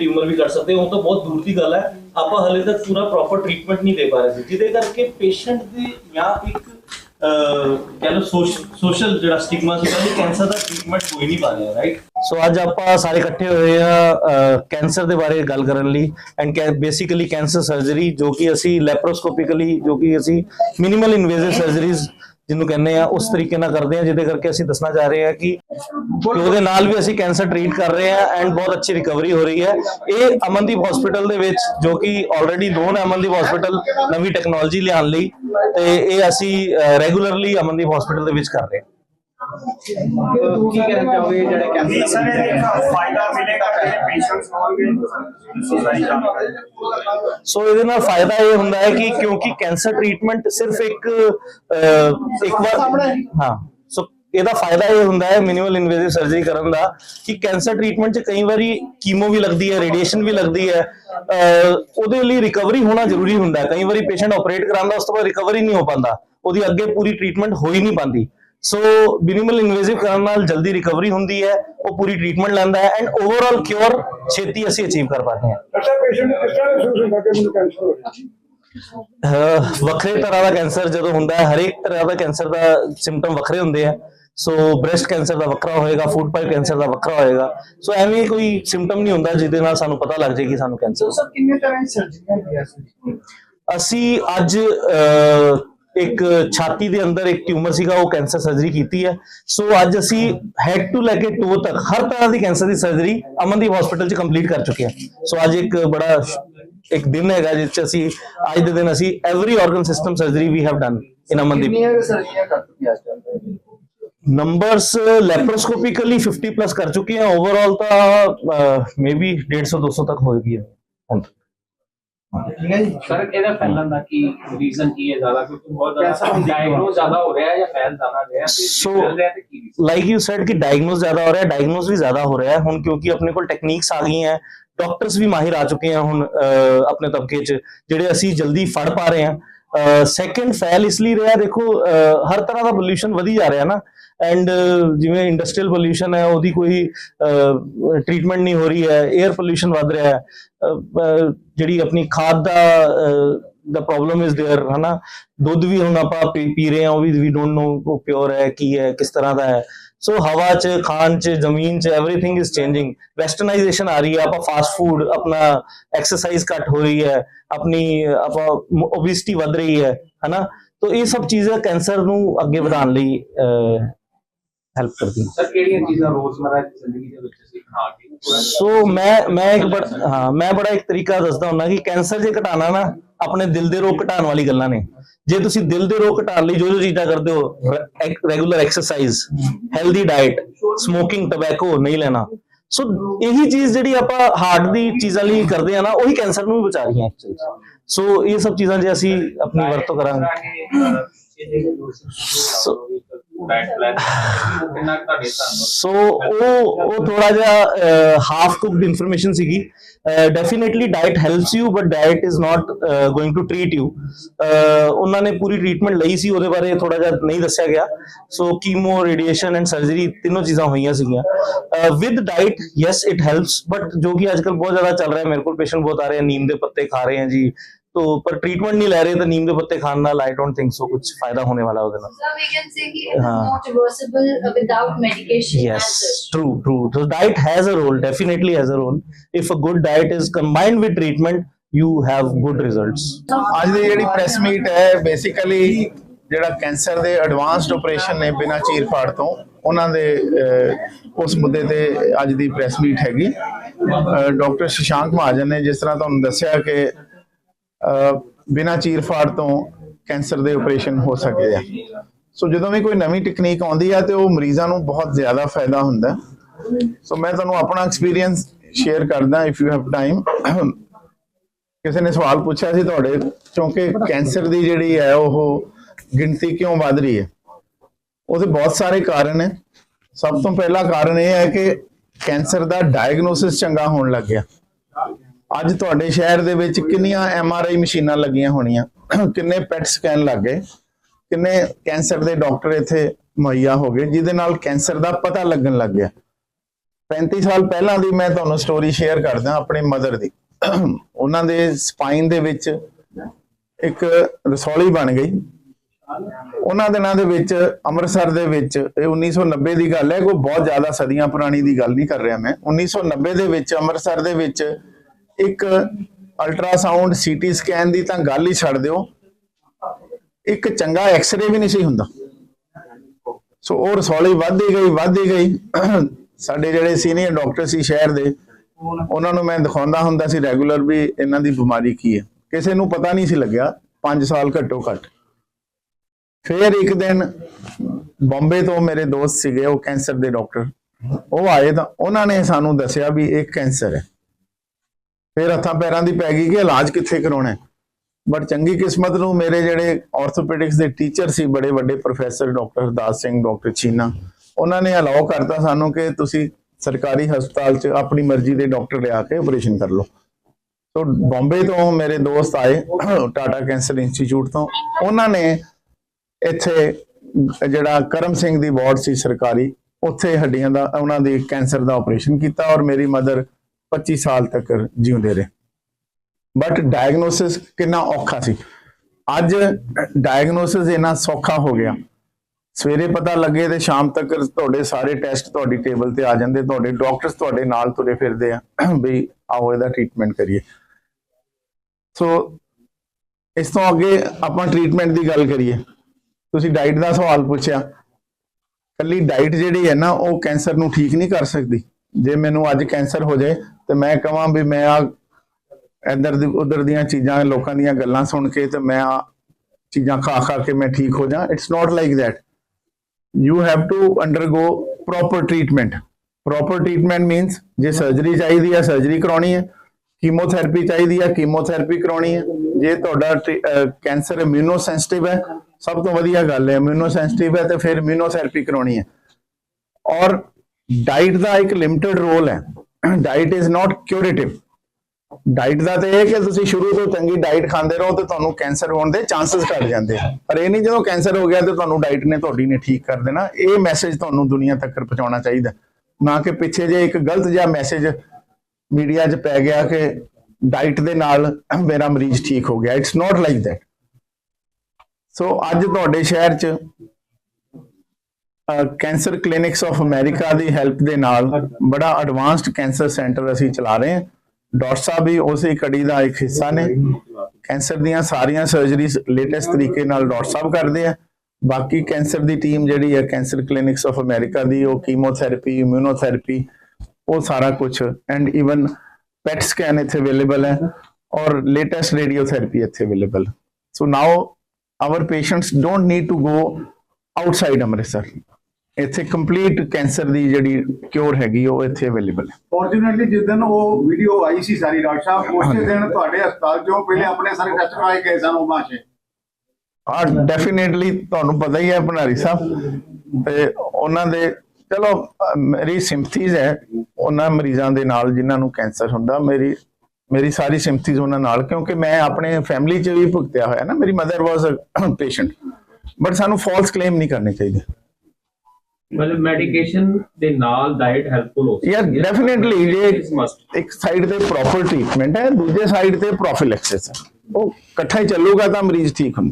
Tumour ਵੀ ਕੱਢ ਸਕਦੇ ਹਾਂ ਉਹ ਤਾਂ ਬਹੁਤ ਦੂਰ ਦੀ ਗੱਲ ਹੈ। ਆਪਾਂ ਹਲੇ ਤੱਕ ਪੂਰਾ ਪ੍ਰੋਪਰ ਟ੍ਰੀਟਮੈਂਟ ਨਹੀਂ ਦੇ ਪਾ ਰਹੇ ਸੀ ਜਿਹਦੇ ਕਰਕੇ ਪੇਸ਼ੈਂਟ ਦੀ ਜਾਂ ਇੱਕ ਅਹ, ਕਹਿ ਲਓ ਸੋਸ਼ਲ ਜਿਹੜਾ ਸਟਿਗਮਾ ਸੀ ਕਿ ਕੈਂਸਰ ਦਾ ਟ੍ਰੀਟਮੈਂਟ ਹੋ ਹੀ ਨਹੀਂ ਪਾ ਰਿਹਾ ਰਾਈਟ ਸੋ ਅੱਜ ਆਪਾਂ ਸਾਰੇ ਇਕੱਠੇ ਹੋਏ ਆ ਕੈਂਸਰ ਦੇ ਬਾਰੇ ਗੱਲ ਕਰਨ ਲਈ। ਐਂਡ ਬੇਸਿਕਲੀ ਕੈਂਸਰ ਸਰਜਰੀ ਜੋ ਕਿ ਅਸੀਂ ਲੈਪਰੋਸਕੋਪਿਕਲੀ ਜੋ ਕਿ ਅਸੀਂ ਮਿਨੀਮਲ ਇਨਵੇਸਿਵ ਸਰਜਰੀਜ਼ ਜਿਹਨੂੰ ਕਹਿੰਦੇ ਆ, ਉਸ ਤਰੀਕੇ ਨਾਲ ਕਰਦੇ ਆ, ਜਿਹਦੇ ਕਰਕੇ ਅਸੀਂ ਦੱਸਣਾ ਚਾਹ ਰਹੇ ਆ ਕਿ ਉਹਦੇ ਨਾਲ ਵੀ ਅਸੀਂ ਕੈਂਸਰ ਟ੍ਰੀਟ ਕਰ ਰਹੇ ਆ ਐਂਡ ਬਹੁਤ ਅੱਛੀ ਰਿਕਵਰੀ ਹੋ ਰਹੀ ਹੈ। ਇਹ ਅਮਨਦੀਪ ਹਸਪੀਟਲ ਦੇ ਵਿੱਚ, ਜੋ ਕਿ ਆਲਰੇਡੀ ਨੋਨ ਹੈ ਅਮਨਦੀਪ ਹਸਪੀਟਲ ਨਵੀਂ ਟੈਕਨੋਲੋਜੀ ਲਿਆਉਣ ਲਈ ਤੇ ਇਹ ਅਸੀਂ ਰੈਗੂਲਰਲੀ ਅਮਨਦੀਪ ਹਸਪੀਟਲ ਦੇ ਵਿੱਚ ਕਰ ਰਹੇ ਹਾਂ। ਕੀ ਕਹਿਣਾ ਚਾਹੋਗੇ ਜਿਹੜੇ ਕੈਂਸਰ ਸਰ ਇਹਦਾ ਫਾਇਦਾ ਮਿਲੇਗਾ ਕਿ ਪੇਸ਼ੈਂਟਸ ਹੋਣਗੇ। ਸੋਸਾਇਟੀ ਸੋ ਇਹਦੇ ਨਾਲ ਫਾਇਦਾ ਇਹ ਹੁੰਦਾ ਹੈ ਕਿ ਕਿਉਂਕਿ ਕੈਂਸਰ ਟ੍ਰੀਟਮੈਂਟ ਸਿਰਫ ਇੱਕ ਇੱਕ ਵਾਰ ਹਾਂ। ਸੋ ਇਹਦਾ ਫਾਇਦਾ ਇਹ ਹੁੰਦਾ ਹੈ ਮਿਨੀਮਲ ਇਨਵੇਸਿਵ ਸਰਜਰੀ ਕਰਨ ਦਾ ਕਿ ਕੈਂਸਰ ਟ੍ਰੀਟਮੈਂਟ 'ਚ ਕਈ ਵਾਰੀ ਕੀਮੋ ਵੀ ਲੱਗਦੀ ਹੈ ਰੇਡੀਏਸ਼ਨ ਵੀ ਲੱਗਦੀ ਹੈ। ਅਹ, ਉਹਦੇ ਲਈ ਰਿਕਵਰੀ ਹੋਣਾ ਜ਼ਰੂਰੀ ਹੁੰਦਾ ਹੈ। ਕਈ ਵਾਰੀ ਪੇਸ਼ੈਂਟ ਆਪਰੇਟ ਕਰਾਉਂਦਾ ਉਸ ਤੋਂ ਬਾਅਦ ਰਿਕਵਰੀ ਨਹੀਂ ਹੋ ਪਾਉਂਦਾ। ਉਹਦੀ ਅੱਗੇ ਪੂਰੀ ਟ੍ਰੀਟਮੈਂਟ ਹੋ ਹੀ ਨਹੀਂ ਪਾਉਂਦੀ। ਸੋ ਮਿਨੀਮਲ ਇਨਵੇਸਿਵ ਕਰਨ ਨਾਲ ਜਲਦੀ ਰਿਕਵਰੀ ਹੁੰਦੀ ਹੈ ਉਹ ਪੂਰੀ ਟ੍ਰੀਟਮੈਂਟ ਲੈਂਦਾ ਹੈ ਐਂਡ ਓਵਰਆਲ ਕਿਉਰ ਛੇਤੀ ਅਸੀਂ ਅਚੀਵ ਕਰ ਪਾਉਂਦੇ ਹਾਂ। ਅੱਛਾ ਪੇਸ਼ੈਂਟ ਕਿਸ ਤਰ੍ਹਾਂ ਮਹਿਸੂਸ ਹੁੰਦਾ ਕਿ ਮੈਨੂੰ ਕੈਂਸਰ ਹੋ ਅਹ ਵੱਖਰੇ ਤਰ੍ਹਾਂ ਦਾ ਕੈਂਸਰ ਜਦੋਂ ਹੁੰਦਾ ਹੈ ਹਰੇਕ ਤਰ੍ਹਾਂ ਦਾ ਕੈਂਸਰ ਦਾ ਸਿੰਪਟਮ ਵੱਖਰੇ ਹੁੰਦੇ ਆ। ਸੋ ਬ੍ਰੈਸਟ ਕੈਂਸਰ ਦਾ ਵੱਖਰਾ ਹੋਏਗਾ ਫੂਡ ਪਾਈਪ ਕੈਂਸਰ ਦਾ ਵੱਖਰਾ ਹੋਏਗਾ। ਸੋ ਐਵੇਂ ਕੋਈ ਸਿੰਪਟਮ ਨਹੀਂ ਹੁੰਦਾ ਜਿਹਦੇ ਨਾਲ ਸਾਨੂੰ ਪਤਾ ਲੱਗ ਜਾਏ ਕਿ ਸਾਨੂੰ ਕੈਂਸਰ ਸਰ ਕਿੰਨੇ ਤਰ੍ਹਾਂ ਦੀ ਸਰਜਰੀਆਂ ਹੁੰਦੀਆਂ ਸੀ ਅਸੀਂ ਅੱਜ ਇੱਕ ਛਾਤੀ ਦੇ ਅੰਦਰ ਇੱਕ ਟਿਊਮਰ ਸੀਗਾ ਉਹ ਕੈਂਸਰ ਸਰਜਰੀ ਕੀਤੀ ਹੈ। ਸੋ ਅੱਜ ਅਸੀਂ ਹੈਡ ਟੂ ਲੈ ਕੇ ਟੋ ਤੱਕ ਹਰ ਤਰ੍ਹਾਂ ਦੀ ਕੈਂਸਰ ਦੀ ਸਰਜਰੀ ਅਮਨਦੀਪ ਹਸਪੀਟਲ 'ਚ ਕੰਪਲੀਟ ਕਰ ਚੁੱਕੇ ਹਾਂ। ਸੋ ਅੱਜ ਇੱਕ ਬੜਾ ਇੱਕ ਦਿਨ ਹੈਗਾ ਜਿਸ 'ਚ ਅਸੀਂ ਅੱਜ ਦੇ ਦਿਨ ਅਸੀਂ every organ system surgery we have done in Amandeep. ਕਿੰਨੀਆਂ ਕੁ ਸਰਜਰੀਆਂ ਕਰ ਚੁੱਕੀ ਅੱਜ ਤੱਕ ਨੰਬਰਸ ਲੈਪਰੋਸਕੋਪਿਕਲੀ 50 ਪਲੱਸ ਕਰ ਚੁੱਕੇ ਹਾਂ। ਓਵਰਆਲ ਤਾਂ ਮੇਬੀ 150 200 ਤੱਕ ਹੋਏਗੀ ਹੁਣ। ਠੀਕ ਹੈ ਜੀ? ਸਰ ਇਹਦਾ ਫੈਲਣ ਦਾ ਕੀ ਰੀਜ਼ਨ ਕੀ ਹੈ ਜ਼ਿਆਦਾ? ਕਿਉਂਕਿ ਬਹੁਤ ਜ਼ਿਆਦਾ ਡਾਇਗਨੋਸ ਜ਼ਿਆਦਾ ਹੋ ਰਿਹਾ ਹੈ ਜਾਂ ਫੈਲ ਜ਼ਿਆਦਾ ਰਿਹਾ ਤੇ So- ਫੈਲ ਰਿਹਾ ਤੇ ਕੀ reason? ਲਾਈਕ ਯੂ ਸੈਡ ਕਿ ਡਾਇਗਨੋਸ ਜ਼ਿਆਦਾ ਹੋ ਰਿਹਾ ਹੈ ਡਾਇਗਨੋਸ ਵੀ ਜ਼ਿਆਦਾ ਹੋ ਰਿਹਾ ਹੈ ਹੁਣ ਕਿਉਂਕਿ ਆਪਣੇ ਕੋਲ ਟੈਕਨੀਕਸ ਆ ਗਈਆਂ ਡਾਕਟਰਸ ਵੀ ਮਾਹਿਰ ਆ ਚੁੱਕੇ ਆ ਹੁਣ ਆਪਣੇ ਤਬਕੇ 'ਚ ਜਿਹੜੇ ਅਸੀਂ ਜਲਦੀ ਫੜ ਪਾ ਰਹੇ ਹਾਂ। ਸੈਕੰਡ ਫੈਲ ਇਸ ਲਈ ਰਿਹਾ ਦੇਖੋ ਹਰ ਤਰ੍ਹਾਂ ਦਾ ਪੋਲੂਸ਼ਨ ਵਧੀ ਜਾ ਰਿਹਾ ਨਾ। ਐਂਡ uh, ਜਿਵੇਂ ਇੰਡਸਟਰੀਅਲ ਪੋਲੂਸ਼ਨ ਹੈ, ਉਹਦੀ ਕੋਈ ਟ੍ਰੀਟਮੈਂਟ ਨਹੀਂ ਹੋ ਰਹੀ ਹੈ 에ਅਰ ਪੋਲੂਸ਼ਨ ਵੱਧ ਰਿਹਾ ਹੈ ਜਿਹੜੀ ਆਪਣੀ ਖਾਦ ਦਾ ਦਾ ਪ੍ਰੋਬਲਮ ਇਜ਼ देयर ਹਨਾ? ਦੁੱਧ ਵੀ ਹੁਣ ਆਪਾਂ ਪੀ ਰਹੇ ਹਾਂ, ਉਹ ਵੀ ਵੀ ਡੋਨਟ ਨੋ ਉਹ ਪਿਓਰ ਹੈ, ਕੀ ਹੈ, ਕਿਸ ਤਰ੍ਹਾਂ ਦਾ ਹੈ। ਸੋ ਹਵਾ 'ਚ, ਖਾਣ 'ਚ, ਜ਼ਮੀਨ 'ਚ एवरीथिंग ਇਜ਼ ਚੇਂਜਿੰਗ ਵੈਸਟਰਨਾਈਜੇਸ਼ਨ ਆ ਰਹੀ ਹੈ, ਆਪਾਂ ਫਾਸਟ ਫੂਡ ਆਪਣਾ ਐਕਸਰਸਾਈਜ਼ ਘਟ ਹੋ ਰਹੀ ਹੈ, ਆਪਣੀ, ਆਪਾਂ ਓਬਿਸਿਟੀ ਵੱਧ ਰਹੀ ਹੈ, ਹਨਾ? ਤੋ ਇਹ ਸਭ ਚੀਜ਼ਾਂ ਕੈਂਸਰ ਨੂੰ ਅੱਗੇ ਵਧਾਉਣ ਲਈ ਹੈਲਪ ਕਰਦੀਆਂ ਸਰ ਕਿਹੜੀਆਂ ਚੀਜ਼ਾਂ ਰੋਜ਼ਮਰਰਾ ਦੀ ਜ਼ਿੰਦਗੀ ਦੇ ਵਿੱਚ ਅਸੀਂ ਖਾ ਕੇ ਸੋ ਮੈਂ ਮੈਂ ਇੱਕ ਬੜਾ ਹਾਂ ਮੈਂ ਬੜਾ ਇੱਕ ਤਰੀਕਾ ਦੱਸਦਾ ਹੁੰਦਾ ਕਿ ਕੈਂਸਰ ਜੇ ਘਟਾਣਾ ਨਾ ਆਪਣੇ ਦਿਲ ਦੇ ਰੋਗ ਘਟਾਉਣ ਵਾਲੀ ਗੱਲਾਂ ਨੇ। ਜੇ ਤੁਸੀਂ ਦਿਲ ਦੇ ਰੋਗ ਘਟਾਉਣ ਲਈ ਜੋ ਜੋ ਚੀਜ਼ਾਂ ਕਰਦੇ ਹੋ regular exercise healthy diet smoking tobacco ਨਹੀਂ ਲੈਣਾ। ਸੋ ਇਹੀ ਚੀਜ਼ ਜਿਹੜੀ ਆਪਾਂ ਹਾਰਟ ਦੀ ਚੀਜ਼ਾਂ ਲਈ ਕਰਦੇ ਆ ਨਾ ਉਹੀ ਕੈਂਸਰ ਨੂੰ ਵੀ ਬਚਾ ਰਹੀਆਂ ਐਕਚੁਅਲੀ ਸੋ ਇਹ ਸਭ ਚੀਜ਼ਾਂ ਜੇ ਅਸੀਂ ਆਪਣੀ ਵਰਤੋਂ ਕਰਾਂਗੇ। ਡਾਈਟ ਪਲਾਨ ਕਿੰਨਾ ਕੁ ਤੁਹਾਡੇ ਹਿਸਾਬ ਨਾਲ ਸੋ ਉਹ ਉਹ ਥੋੜਾ ਜਿਹਾ ਹਾਫ ਕੁਕਡ ਇਨਫੋਰਮੇਸ਼ਨ ਸੀਗੀ definitely diet helps you but diet is not going to treat you ਉਹਨਾਂ ਨੇ ਪੂਰੀ ਟ੍ਰੀਟਮੈਂਟ ਲਈ ਸੀ ਉਹਦੇ ਬਾਰੇ ਥੋੜਾ ਜਿਹਾ ਨਹੀਂ ਦੱਸਿਆ ਗਿਆ so chemo radiation and surgery ਤਿੰਨੋਂ ਚੀਜ਼ਾਂ ਹੋਈਆਂ ਸੀਗੀਆਂ with diet yes it helps but ਜੋ ਕਿ ਅੱਜਕੱਲ ਬਹੁਤ ਜ਼ਿਆਦਾ ਚੱਲ ਰਿਹਾ ਹੈ ਮੇਰੇ ਕੋਲ ਪੇਸ਼ੈਂਟ ਬਹੁਤ ਆ ਰਹੇ ਹਨ ਨੀਮ ਦੇ ਪੱਤੇ ਖਾ ਰਹੇ हैं जी तो पर ट्रीटमेंट नहीं ले रहे तो नीम के पत्ते खाने ਨਾਲ आई डोंट थिंक सो कुछ फायदा होने वाला ਉਹਦੇ ਨਾਲ So we can say कि it is हाँ. not reversible uh, without medication yes as such. true true so diet has a role definitely has a role if a good diet is combined with treatment you have good results ਅੱਜ ਦੀ ਜਿਹੜੀ press meet ਹੈ basically ਜਿਹੜਾ cancer ਦੇ advanced operation ਨੇ ਬਿਨਾਂ ਚੀਰ ਫਾੜ ਤੋਂ ਉਹਨਾਂ ਦੇ ਅਹ, ਉਸ ਮੁੱਦੇ ਤੇ ਅੱਜ ਦੀ ਪ੍ਰੈਸ ਮੀਟ ਹੈਗੀ ਡਾਕਟਰ ਸ਼ਸ਼ਾਂਕ ਮਹਾਜਨ ਨੇ ਜਿਸ ਤਰ੍ਹਾਂ ਤੁਹਾਨੂੰ ਦੱਸਿਆ ਕਿ ਅਹ, ਬਿਨਾਂ ਚੀਰ ਫਾੜ ਤੋਂ ਕੈਂਸਰ ਦੇ ਆਪਰੇਸ਼ਨ ਹੋ ਸਕਦੇ ਆ। ਸੋ ਜਦੋਂ ਵੀ ਕੋਈ ਨਵੀਂ ਟੈਕਨੀਕ ਆਉਂਦੀ ਆ ਤੇ ਉਹ ਮਰੀਜ਼ਾਂ ਨੂੰ ਬਹੁਤ ਜ਼ਿਆਦਾ ਫਾਇਦਾ ਹੁੰਦਾ। ਸੋ ਮੈਂ ਤੁਹਾਨੂੰ ਆਪਣਾ ਐਕਸਪੀਰੀਅੰਸ ਸ਼ੇਅਰ ਕਰਦਾ ਇਫ ਯੂ ਹੈਵ ਟਾਈਮ ਕਿਸੇ ਨੇ ਸਵਾਲ ਪੁੱਛਿਆ ਸੀ ਤੁਹਾਡੇ ਕਿਉਂਕਿ ਕੈਂਸਰ ਦੀ ਜਿਹੜੀ ਹੈ ਉਹ ਗਿਣਤੀ ਕਿਉਂ ਵੱਧ ਰਹੀ ਹੈ? ਉਹਦੇ ਬਹੁਤ ਸਾਰੇ ਕਾਰਨ ਹੈ। ਸਭ ਤੋਂ ਪਹਿਲਾ ਕਾਰਨ ਇਹ ਹੈ ਕਿ ਕੈਂਸਰ ਦਾ ਡਾਇਗਨੋਸਿਸ ਚੰਗਾ ਹੋਣ ਲੱਗ ਗਿਆ। ਅੱਜ ਤੁਹਾਡੇ ਸ਼ਹਿਰ ਦੇ ਵਿੱਚ ਕਿੰਨੀਆਂ ਐਮ ਆਰ ਆਈ ਮਸ਼ੀਨਾਂ ਲੱਗੀਆਂ ਹੋਣੀਆਂ? ਕਿੰਨੇ ਪੈਟ ਸਕੈਨ ਲੱਗ ਗਏ? ਕਿੰਨੇ ਕੈਂਸਰ ਦੇ ਡਾਕਟਰ ਇੱਥੇ ਮੁਹੱਈਆ ਹੋ ਗਏ, ਜਿਹਦੇ ਨਾਲ ਕੈਂਸਰ ਦਾ ਪਤਾ ਲੱਗਣ ਲੱਗ ਗਿਆ? 35 ਸਾਲ ਪਹਿਲਾਂ ਦੀ ਮੈਂ ਤੁਹਾਨੂੰ ਸਟੋਰੀ ਸ਼ੇਅਰ ਕਰਦਾ ਆਪਣੀ ਮਦਰ ਦੀ। ਉਹਨਾਂ ਦੇ ਸਪਾਈਨ ਦੇ ਵਿੱਚ ਇੱਕ ਰਸੌਲੀ ਬਣ ਗਈ। ਉਹਨਾਂ ਦਿਨਾਂ ਦੇ ਵਿੱਚ ਅੰਮ੍ਰਿਤਸਰ ਦੇ ਵਿੱਚ, ਇਹ 1990 ਦੀ ਗੱਲ ਹੈ ਕੋਈ ਬਹੁਤ ਜ਼ਿਆਦਾ ਸਦੀਆਂ ਪੁਰਾਣੀ ਦੀ ਗੱਲ ਨਹੀਂ ਕਰ ਰਿਹਾ ਮੈਂ। 1990 ਦੇ ਵਿੱਚ ਅੰਮ੍ਰਿਤਸਰ ਦੇ ਵਿੱਚ ਇੱਕ ਅਲਟਰਾਸਾਊਂਡ ਸੀਟੀ ਸਕੈਨ ਦੀ ਤਾਂ ਗੱਲ ਹੀ ਛੱਡ ਦਿਓ। ਇੱਕ ਚੰਗਾ ਐਕਸ-ਰੇ ਵੀ ਨਹੀਂ ਸੀ ਹੁੰਦਾ। ਸੋ ਉਹ ਰਸੌਲੀ ਵੱਧਦੀ ਗਈ ਵੱਧਦੀ ਗਈ। ਸਾਡੇ ਜਿਹੜੇ ਸੀਨੀਅਰ ਡਾਕਟਰ ਸੀ ਸ਼ਹਿਰ ਦੇ, ਉਹਨਾਂ ਨੂੰ ਮੈਂ ਦਿਖਾਉਂਦਾ ਹੁੰਦਾ ਸੀ ਰੈਗੂਲਰ ਵੀ ਇਹਨਾਂ ਦੀ ਬਿਮਾਰੀ ਕੀ ਹੈ। ਕਿਸੇ ਨੂੰ ਪਤਾ ਨਹੀਂ ਸੀ ਲੱਗਿਆ 5 ਸਾਲ ਘੱਟੋ ਘੱਟ। ਫਿਰ ਇੱਕ ਦਿਨ ਬੰਬੇ ਤੋਂ ਮੇਰੇ ਦੋਸਤ ਸੀਗੇ, ਉਹ ਕੈਂਸਰ ਦੇ ਡਾਕਟਰ ਉਹ ਆਏ ਤਾਂ ਉਹਨਾਂ ਨੇ ਸਾਨੂੰ ਦੱਸਿਆ ਵੀ ਇਹ ਕੈਂਸਰ ਹੈ। ਫਿਰ ਹੱਥਾਂ ਪੈਰਾਂ ਦੀ ਪੈ ਗਈ ਕਿ ਇਲਾਜ ਕਿੱਥੇ ਕਰਾਉਣਾ ਬਟ ਚੰਗੀ ਕਿਸਮਤ ਨੂੰ ਮੇਰੇ ਜਿਹੜੇ ਆਰਥੋਪੈਡਿਕਸ ਦੇ ਟੀਚਰ ਸੀ, ਬੜੇ ਵੱਡੇ professor doctor Hardas Singh doctor Cheena, ਉਹਨਾਂ ਨੇ ਅਲਾਉ ਕਰਤਾ ਸਾਨੂੰ ਕਿ ਤੁਸੀਂ ਸਰਕਾਰੀ ਹਸਪਤਾਲ 'ਚ ਆਪਣੀ ਮਰਜ਼ੀ ਦੇ ਡਾਕਟਰ ਲਿਆ ਕੇ ਆਪਰੇਸ਼ਨ ਕਰ ਲਓ। ਸੋ ਬੰਬੇ ਤੋਂ ਮੇਰੇ ਦੋਸਤ ਆਏ ਟਾਟਾ ਕੈਂਸਰ ਇੰਸਟੀਚਿਊਟ ਤੋਂ। ਉਹਨਾਂ ਨੇ ਇੱਥੇ ਜਿਹੜਾ ਕਰਮ ਸਿੰਘ ਦੀ ਵਾਰਡ ਸੀ ਸਰਕਾਰੀ, ਉੱਥੇ ਹੱਡੀਆਂ ਦਾ, ਉਹਨਾਂ ਦੇ ਕੈਂਸਰ ਦਾ ਆਪਰੇਸ਼ਨ ਕੀਤਾ ਔਰ ਮੇਰੀ ਮਦਰ 25 ਸਾਲ ਤੱਕ ਜਿਉਂਦੇ ਰਹੇ। ਬਟ ਡਾਇਗਨੋਸਿਸ ਕਿੰਨਾ ਔਖਾ ਸੀ। ਅੱਜ ਡਾਇਗਨੋਸਿਸ ਇੰਨਾ ਸੌਖਾ ਹੋ ਗਿਆ। ਸਵੇਰੇ ਪਤਾ ਲੱਗੇ ਤੇ ਸ਼ਾਮ ਤੱਕ ਤੁਹਾਡੇ ਸਾਰੇ ਟੈਸਟ ਤੁਹਾਡੀ ਟੇਬਲ ਤੇ ਆ ਜਾਂਦੇ, ਤੁਹਾਡੇ ਡਾਕਟਰਸ ਤੁਹਾਡੇ ਨਾਲ ਤੁਰੇ ਫਿਰਦੇ ਆ ਵੀ ਆਓ ਇਹਦਾ ਟ੍ਰੀਟਮੈਂਟ ਕਰੀਏ। ਸੋ ਇਸ ਤੋਂ ਅੱਗੇ ਆਪਾਂ ਟ੍ਰੀਟਮੈਂਟ ਦੀ ਗੱਲ ਕਰੀਏ। ਤੁਸੀਂ ਡਾਈਟ ਦਾ ਸਵਾਲ ਪੁੱਛਿਆ। ਕੱਲੀ ਡਾਈਟ ਜਿਹੜੀ ਹੈ ਨਾ, ਉਹ ਕੈਂਸਰ ਨੂੰ ਠੀਕ ਨਹੀਂ ਕਰ ਸਕਦੀ। ਜੇ ਮੈਨੂੰ ਅੱਜ ਕੈਂਸਰ ਹੋ ਜਾਏ ਤੇ ਮੈਂ ਕਹਾਂ ਵੀ ਮੈਂ ਆ ਇੱਧਰ ਦੀ, ਉਧਰ ਦੀਆਂ ਚੀਜ਼ਾਂ, ਲੋਕਾਂ ਦੀਆਂ ਗੱਲਾਂ ਸੁਣ ਕੇ ਤੇ ਮੈਂ ਆ ਚੀਜ਼ਾਂ ਖਾ ਖਾ ਕੇ ਮੈਂ ਠੀਕ ਹੋ ਜਾ। It's not like that you have to undergo proper treatment proper treatment means ਜੇ ਸਰਜਰੀ ਚਾਹੀਦੀ ਹੈ ਸਰਜਰੀ ਕਰਾਉਣੀ ਹੈ ਕੀਮੋਥੈਰੇਪੀ ਚਾਹੀਦੀ ਹੈ ਕੀਮੋਥੈਰੇਪੀ ਕਰਾਉਣੀ ਹੈ ਜੇ ਤੁਹਾਡਾ ਕੈਂਸਰ ਇਮਿਊਨੋ ਸੈਂਸਿਟਿਵ ਹੈ, ਸਭ ਤੋਂ ਵਧੀਆ ਗੱਲ ਹੈ ਇਮਿਊਨੋ ਸੈਂਸਿਟਿਵ ਹੈ ਤੇ ਫਿਰ ਇਮਿਊਨੋਥੈਰੇਪੀ ਕਰਾਉਣੀ ਹੈ। ਔਰ ਡਾਈਟ ਦਾ ਇੱਕ ਲਿਮਟਿਡ ਰੋਲ ਹੈ। Diet is not curative diet ਦਾ ਤੇ ਇਹ ਕਿ ਤੁਸੀਂ ਸ਼ੁਰੂ ਤੋਂ ਚੰਗੀ ਡਾਈਟ ਖਾਂਦੇ ਰਹੋ ਤੇ ਤੁਹਾਨੂੰ ਕੈਂਸਰ ਹੋਣ ਦੇ ਚਾਂਸਸ ਘਟ ਜਾਂਦੇ ਆ। ਪਰ ਇਹ ਨਹੀਂ ਜਦੋਂ ਕੈਂਸਰ ਹੋ ਗਿਆ ਤੇ ਤੁਹਾਨੂੰ ਡਾਈਟ ਨੇ ਤੁਹਾਡੀ ਨੇ ਠੀਕ ਕਰ ਦੇਣਾ, ਇਹ ਮੈਸੇਜ ਤੁਹਾਨੂੰ ਦੁਨੀਆ ਤੱਕ ਪਹੁੰਚਾਉਣਾ ਚਾਹੀਦਾ। ਨਾ ਕਿ ਪਿੱਛੇ ਜੇ ਇੱਕ ਗਲਤ ਜਿਹਾ ਮੈਸੇਜ ਮੀਡੀਆ 'ਚ ਪੈ ਗਿਆ ਕਿ ਡਾਈਟ ਦੇ ਨਾਲ ਮੇਰਾ ਮਰੀਜ਼ ਠੀਕ ਹੋ ਗਿਆ। It's not like that so ਅੱਜ ਤੁਹਾਡੇ ਸ਼ਹਿਰ 'ਚ ਕੈਂਸਰ ਕਲੀਨਿਕਸ ਆਫ ਅਮਰੀਕਾ ਦੀ ਹੈਲਪ ਦੇ ਨਾਲ ਬੜਾ ਐਡਵਾਂਸਡ ਕੈਂਸਰ ਸੈਂਟਰ ਅਸੀਂ ਚਲਾ ਰਹੇ ਹਾਂ। ਡਾਕਟਰ ਸਾਹਿਬ ਵੀ ਉਸੇ ਕੜੀ ਦਾ ਇੱਕ ਹਿੱਸਾ ਨੇ। ਕੈਂਸਰ ਦੀਆਂ ਸਾਰੀਆਂ ਸਰਜਰੀਜ਼ ਲੇਟੈਸਟ ਤਰੀਕੇ ਨਾਲ ਡਾਕਟਰ ਸਾਹਿਬ ਕਰਦੇ ਆ। ਬਾਕੀ ਕੈਂਸਰ ਦੀ ਟੀਮ ਜਿਹੜੀ ਹੈ, ਕੈਂਸਰ ਕਲੀਨਿਕਸ ਆਫ ਅਮਰੀਕਾ ਦੀ, ਉਹ ਕੀਮੋਥੈਰੇਪੀ ਇਮਿਊਨੋਥੈਰੇਪੀ ਉਹ ਸਾਰਾ ਕੁਝ ਐਂਡ ਇਵਨ ਪੈਟ ਸਕੈਨ ਇੱਥੇ ਅਵੇਲੇਬਲ ਹੈ ਔਰ ਲੇਟੈਸਟ ਰੇਡੀਓਥੈਰੇਪੀ ਇੱਥੇ available so now our patients don't need to go outside Amritsar. ਇੱਥੇ ਕੰਪਲੀਟ ਕੈਂਸਰ ਦੀ ਜਿਹੜੀ ਕਿਉਰ ਹੈਗੀ ਉਹ ਇੱਥੇ ਅਵੇਲੇਬਲ ਹੈ। ਫੋਰਚੂਨੇਟਲੀ ਜਿਸ ਦਿਨ ਉਹ ਵੀਡੀਓ ਆਈ ਸੀ ਸਾਰੀ ਡਾਕਟਰ ਸਾਹਿਬ ਉਸੇ ਦਿਨ ਤੁਹਾਡੇ ਹਸਪਤਾਲ ਚੋਂ ਪਹਿਲੇ ਆਪਣੇ ਸਾਰੇ ਟੈਸਟ ਕਰਾਏ ਗਏ ਸਨ ਉਹ ਮਾਸ਼ੇ। ਹਾਂ ਡੈਫੀਨੇਟਲੀ ਤੁਹਾਨੂੰ ਪਤਾ ਹੀ ਹੈ ਭੰਡਾਰੀ ਸਾਹਿਬ ਤੇ ਉਹਨਾਂ ਦੇ ਚਲੋ ਮੇਰੀ ਸਿੰਪਥੀਜ਼ ਹੈ ਉਹਨਾਂ ਮਰੀਜ਼ਾਂ ਦੇ ਨਾਲ ਜਿਨ੍ਹਾਂ ਨੂੰ ਕੈਂਸਰ ਹੁੰਦਾ ਮੇਰੀ ਮੇਰੀ ਸਾਰੀ ਸਿੰਪਥੀਜ਼ ਉਹਨਾਂ ਨਾਲ ਕਿਉਂਕਿ ਮੈਂ ਆਪਣੇ ਫੈਮਿਲੀ 'ਚ ਵੀ ਭੁਗਤਿਆ ਹੋਇਆ ਨਾ ਮੇਰੀ mother was a patient but ਸਾਨੂੰ ਫਾਲਸ ਕਲੇਮ ਨਹੀਂ ਕਰਨੇ ਚਾਹੀਦੇ। ਮਤਲਬ ਮੈਡੀਕੇਸ਼ਨ ਦੇ ਨਾਲ ਡਾਈਟ ਹੈਲਪਫੁਲ ਹੋ ਸਕਦੀ ਯਾਰ ਡੈਫੀਨੇਟਲੀ ਜੇ. ਇੱਕ ਸਾਈਡ ਤੇ ਪ੍ਰੋਪਰ ਟ੍ਰੀਟਮੈਂਟ ਹੈ ਦੂਜੇ ਸਾਈਡ ਤੇ ਪ੍ਰੋਫਿਲੈਕਸਿਸ ਹੈ। ਉਹ ਇਕੱਠਾ ਹੀ ਚੱਲੂਗਾ ਤਾਂ ਮਰੀਜ਼ ਠੀਕ ਹੁੰਦਾ।